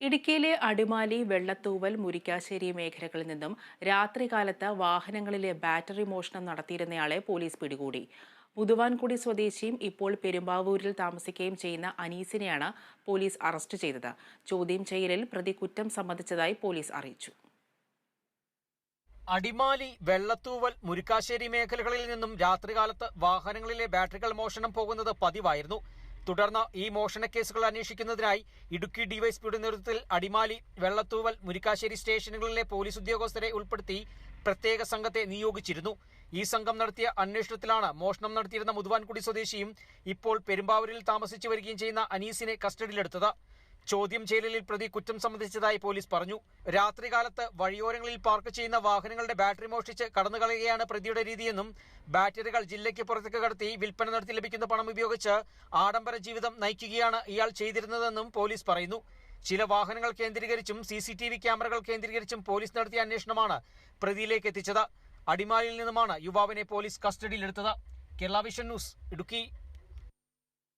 ഇടുക്കിയിലെ അടിമാലി വെള്ളത്തൂവൽ മുരിക്കാശ്ശേരി മേഖലകളിൽ നിന്നും രാത്രികാലത്ത് വാഹനങ്ങളിലെ ബാറ്ററി മോഷണം നടത്തിയിരുന്നയാളെ പോലീസ് പിടികൂടി. പുതുവാൻകുടി സ്വദേശിയും ഇപ്പോൾ പെരുമ്പാവൂരിൽ താമസിക്കുകയും ചെയ്യുന്ന അനീസിനെയാണ് പോലീസ് അറസ്റ്റ് ചെയ്തത്. ചോദ്യം ചെയ്യലിൽ പ്രതി കുറ്റം സമ്മതിച്ചതായി പോലീസ് അറിയിച്ചു. അടിമാലി വെള്ളത്തൂവൽ മുരിക്കാശ്ശേരി മേഖലകളിൽ നിന്നും രാത്രികാലത്ത് വാഹനങ്ങളിലെ ബാറ്ററികൾ മോഷണം പോകുന്നത് പതിവായിരുന്നു. തുടർന്ന് ഈ മോഷണ കേസുകൾ അന്വേഷിക്കുന്നതിനായി ഇടുക്കി ഡിവൈഎസ്പിയുടെ നേതൃത്വത്തിൽ അടിമാലി വെള്ളത്തൂവൽ മുരിക്കാശ്ശേരി സ്റ്റേഷനുകളിലെ പോലീസ് ഉദ്യോഗസ്ഥരെ ഉൾപ്പെടുത്തി പ്രത്യേക സംഘത്തെ നിയോഗിച്ചിരുന്നു. ഈ സംഘം നടത്തിയ അന്വേഷണത്തിലാണ് മോഷണം നടത്തിയിരുന്ന മുതുവാൻകുടി സ്വദേശിയും ഇപ്പോൾ പെരുമ്പാവൂരിൽ താമസിച്ചു വരികയും ചെയ്യുന്ന അനീസിനെ കസ്റ്റഡിയിലെടുത്തത്. ചോദ്യം ചെയ്യലിൽ പ്രതി കുറ്റം സംബന്ധിച്ചതായി പോലീസ് പറഞ്ഞു. രാത്രികാലത്ത് വഴിയോരങ്ങളിൽ പാർക്ക് ചെയ്യുന്ന വാഹനങ്ങളുടെ ബാറ്ററി മോഷ്ടിച്ച് കടന്നുകളയുകയാണ് പ്രതിയുടെ രീതിയെന്നും ബാറ്ററികൾ ജില്ലയ്ക്ക് പുറത്തേക്ക് കടത്തി വിൽപ്പന നടത്തി ലഭിക്കുന്ന പണം ഉപയോഗിച്ച് ആഡംബര ജീവിതം നയിക്കുകയാണ് ഇയാൾ ചെയ്തിരുന്നതെന്നും പോലീസ് പറയുന്നു. ചില വാഹനങ്ങൾ കേന്ദ്രീകരിച്ചും സി സി ടി വി ക്യാമറകൾ കേന്ദ്രീകരിച്ചും പോലീസ് നടത്തിയ അന്വേഷണമാണ് പ്രതിയിലേക്ക് എത്തിച്ചത്. അടിമാലിയിൽ നിന്നുമാണ് യുവാവിനെ പോലീസ് കസ്റ്റഡിയിലെടുത്തത്. Kerala vision news Idukki.